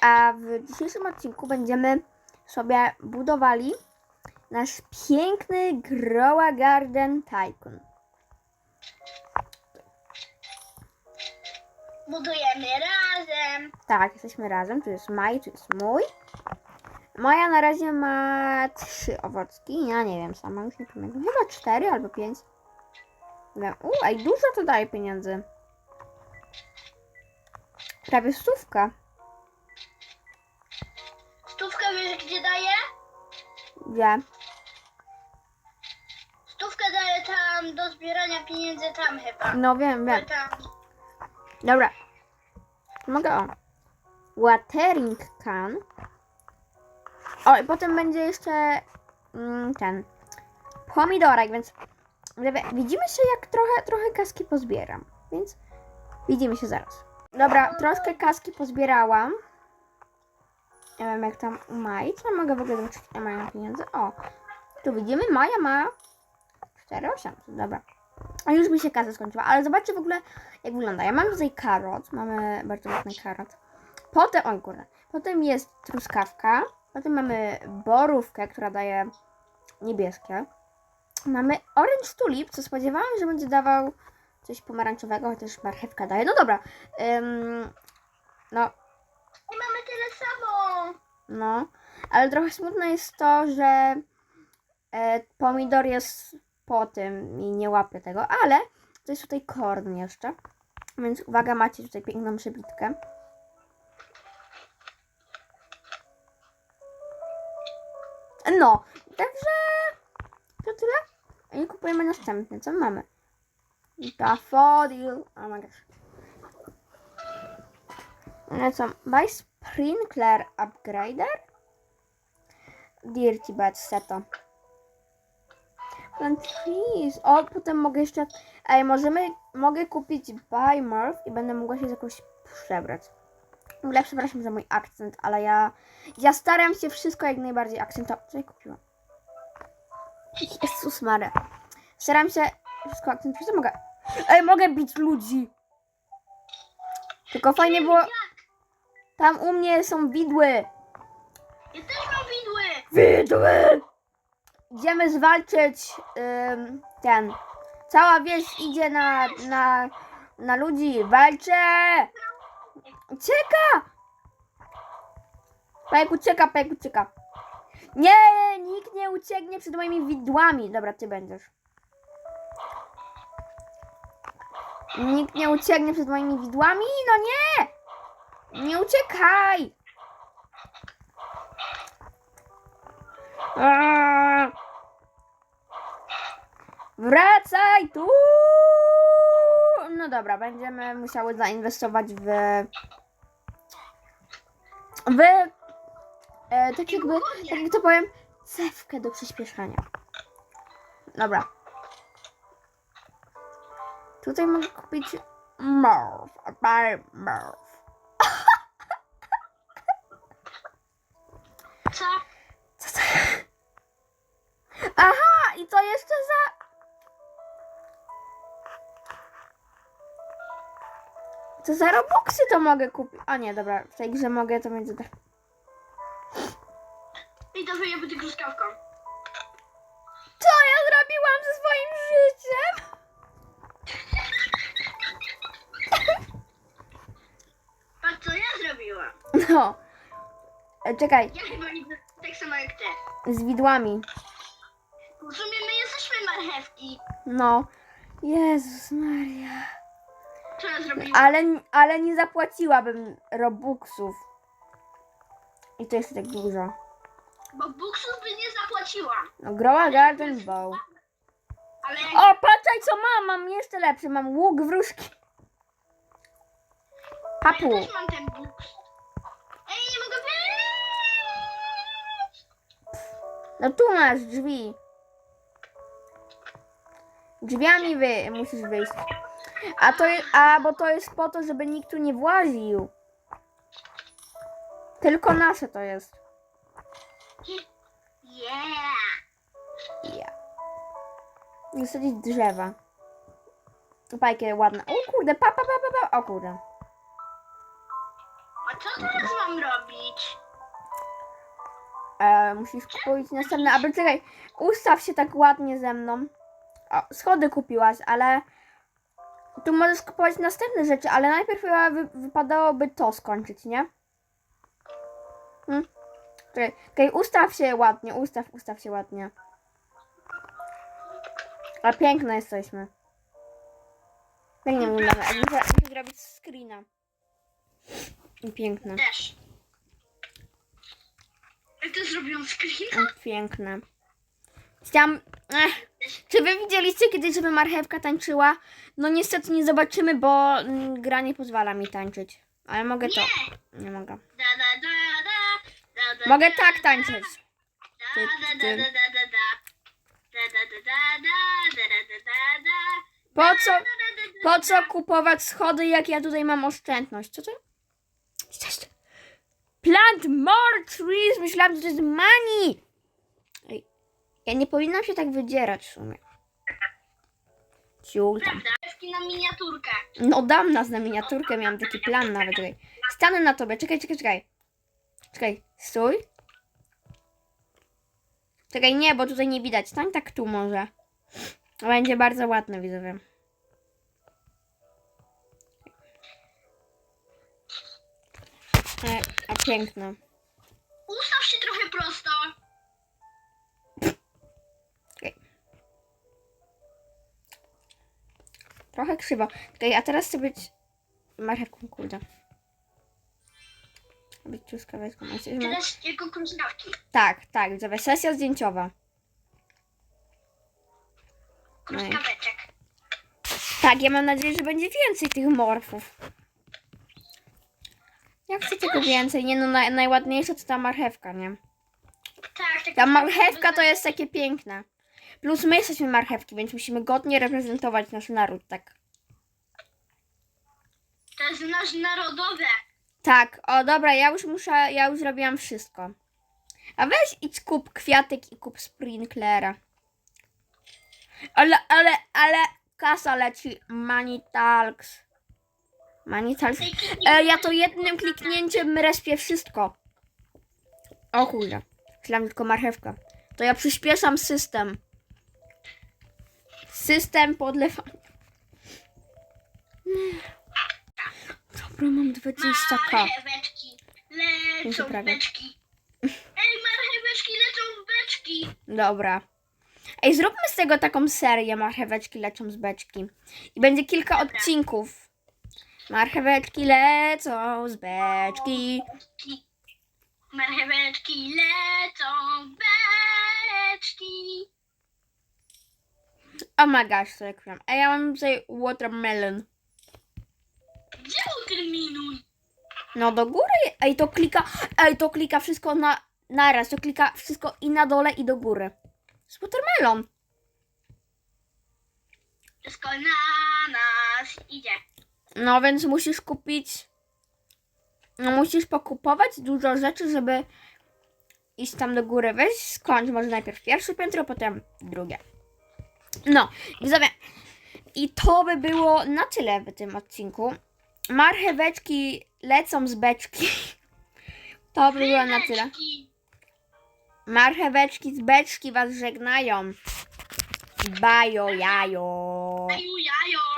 a w dzisiejszym odcinku będziemy sobie budowali nasz piękny Growa Garden Tycoon. Budujemy razem. Tak, jesteśmy razem. Tu jest Maj, tu jest mój. Maja na razie ma trzy owocki. Ja nie wiem, sama już nie pamiętam. Chyba cztery albo pięć. U, ej, dużo to daje pieniędzy. Prawie stówka. Gdzie daje? Gdzie? Stówkę daje tam do zbierania pieniędzy tam chyba. No wiem, wiem. Tam. Dobra. Mogę o. Watering can. O, i potem będzie jeszcze mm, ten pomidorek, więc widzimy się jak trochę, trochę kaski pozbieram, więc widzimy się zaraz. Dobra, troszkę kaski pozbierałam. Nie wiem jak tam u Mai, co mogę w ogóle zobaczyć, ja mają pieniądze. O, tu widzimy, Maja ma 4800, dobra. A już mi się kasa skończyła, ale zobaczcie w ogóle jak wygląda. Ja mam tutaj karot, mamy bardzo ładny karot. Potem, oj kurde, potem jest truskawka, potem mamy borówkę, która daje niebieskie. Mamy orange tulip, co spodziewałam, że będzie dawał coś pomarańczowego, chociaż marchewka daje. No dobra, ym, no, I mamy tyle samo. No, ale trochę smutne jest to, że e, pomidor jest po tym i nie łapie tego, ale to jest tutaj korn jeszcze. Więc uwaga, macie tutaj piękną przebitkę. No, także to tyle. I kupujemy następny. Co mamy? Daffodil. Oh my gosh. No co? Buy Sprinkler Upgrader? Dirty Bad Seto. Plant trees. O, potem mogę jeszcze... Ej, możemy... Mogę kupić Buy Morph i będę mogła się z jakoś przebrać. W ogóle przepraszam za mój akcent, ale ja... Ja staram się wszystko jak najbardziej akcentować. Co ja kupiłam? Jezus Mare. Staram się wszystko akcentować. Co mogę? Ej, mogę bić ludzi! Tylko fajnie było... Tam u mnie są widły. Ja też mam widły. Widły! Idziemy zwalczyć ym, ten. Cała wieś idzie na, na, na ludzi. Walczę! Ucieka! Pajek ucieka, pajek ucieka. Nie, nikt nie ucieknie przed moimi widłami. Dobra, ty będziesz. Nikt nie ucieknie przed moimi widłami? No nie! Nie uciekaj! Wracaj tu! No dobra, będziemy musiały zainwestować w. w. E, tak jakby, tak jak to powiem, cewkę do przyspieszania. Dobra. Tutaj mogę kupić Morph. Buy Co za Robuxy to mogę kupić? A nie, dobra, w tej grze mogę, to będzie... tak. I to, że ja będę truskawką. Co ja zrobiłam ze swoim życiem? Patrz co ja zrobiłam. No. E, Czekaj, Ja chyba nie tak samo jak ty. z widłami. W sumie my jesteśmy marchewki. No. Jezus Maria. Co ja zrobiłam? Ale, ale nie zapłaciłabym Robuxów. I to jest tak dużo. Bo buksów by nie zapłaciłam. No, Growa Garden Bow. Ale jak O, patrzaj co mam, mam jeszcze lepszy, mam łuk wróżki. ja Papu. też mam ten buks. Ej, nie mogę wyjść. No tu masz drzwi. Drzwiami wy musisz wyjść. A to jest, a bo to jest po to, żeby nikt tu nie właził. Tylko nasze to jest. Yeah. Ja. Wysadzić drzewa. Pa, jakie ładne. O kurde, pa, pa, pa, pa, pa. O kurde. A co teraz mam robić? E, musisz kupić następne. Ale czekaj, ustaw się tak ładnie ze mną. O, schody kupiłaś, ale tu możesz kupować następne rzeczy, ale najpierw chyba wy, wypadałoby to skończyć, nie? Hmm? Czekaj, czekaj, ustaw się ładnie, ustaw, ustaw się ładnie. A piękne jesteśmy. Pięknie wyglądamy. A Muszę, muszę zrobić screena. I Piękne. Też. Jak to zrobiłam screen? O, Piękne. Chciałam... Ech. Czy wy widzieliście kiedyś, żeby marchewka tańczyła? No niestety nie zobaczymy, bo mm, gra nie pozwala mi tańczyć. Ale mogę to. Nie! Mogę. Da, da, da, da, da, da, Mogę da, tak da, tańczyć. Da, Ty, da, da, ty. da, da, da, da. Da, da, da, da, da, da, da, da, da. Po co, Da, da, da, da, po co kupować schody, jak ja tutaj mam oszczędność? Co to? Cześć. Plant more trees. Myślałam, że to jest money. Ja nie powinnam się tak wydzierać w sumie. Ciul tam. Na miniaturkę. No dam nas na miniaturkę, miałam taki plan nawet. Czekaj. Stanę na tobie, czekaj, czekaj, czekaj. Czekaj, stój. Czekaj, nie, bo tutaj nie widać. Stań tak tu może. Będzie bardzo ładne, widzowie. E, a piękne. Krzywo. Czekaj, a teraz chcę być marchewką, kurde. Być truskaweczką. Teraz jako kruskawki. Tak, tak, widzowie. Sesja zdjęciowa. Kruskaweczek. Tak, ja mam nadzieję, że będzie więcej tych morfów. Ja chcę tego więcej. Nie no, naj, najładniejsza to ta marchewka, nie? Tak, tak. Ta marchewka to jest takie piękne. Plus my jesteśmy marchewki, więc musimy godnie reprezentować nasz naród, tak. To jest nasz narodowe. Tak, o dobra, ja już muszę, ja już zrobiłam wszystko. A weź idź kup kwiatek i kup sprinklera. Ale, ale, ale kasa leci. Money talks. Money talks. E, ja to jednym kliknięciem respię wszystko. O kurde. Myślałam tylko marchewka. To ja przyspieszam system. System podlewania. Dobra, mam 20k. Marcheweczki Muszę lecą w prawie. beczki. Ej, marcheweczki lecą w beczki. Dobra. Ej, zróbmy z tego taką serię marcheweczki lecą z beczki. I będzie kilka odcinków. Marcheweczki lecą z beczki. Marcheweczki lecą w beczki. O my gosh, co ja kupiłam. Ej, ja mam tutaj watermelon. No do góry. Ej, to klika. Ej, to klika wszystko na naraz. To klika wszystko i na dole i do góry. Jest watermelon. Wszystko na nas idzie. No więc musisz kupić. No musisz pokupować dużo rzeczy, żeby iść tam do góry. Weź skończ może najpierw pierwsze piętro, potem drugie. No, widzowie. I to by było na tyle w tym odcinku. Marcheweczki lecą z beczki. To by było na tyle. Marcheweczki z beczki was żegnają. Bajo jajo. Jajo.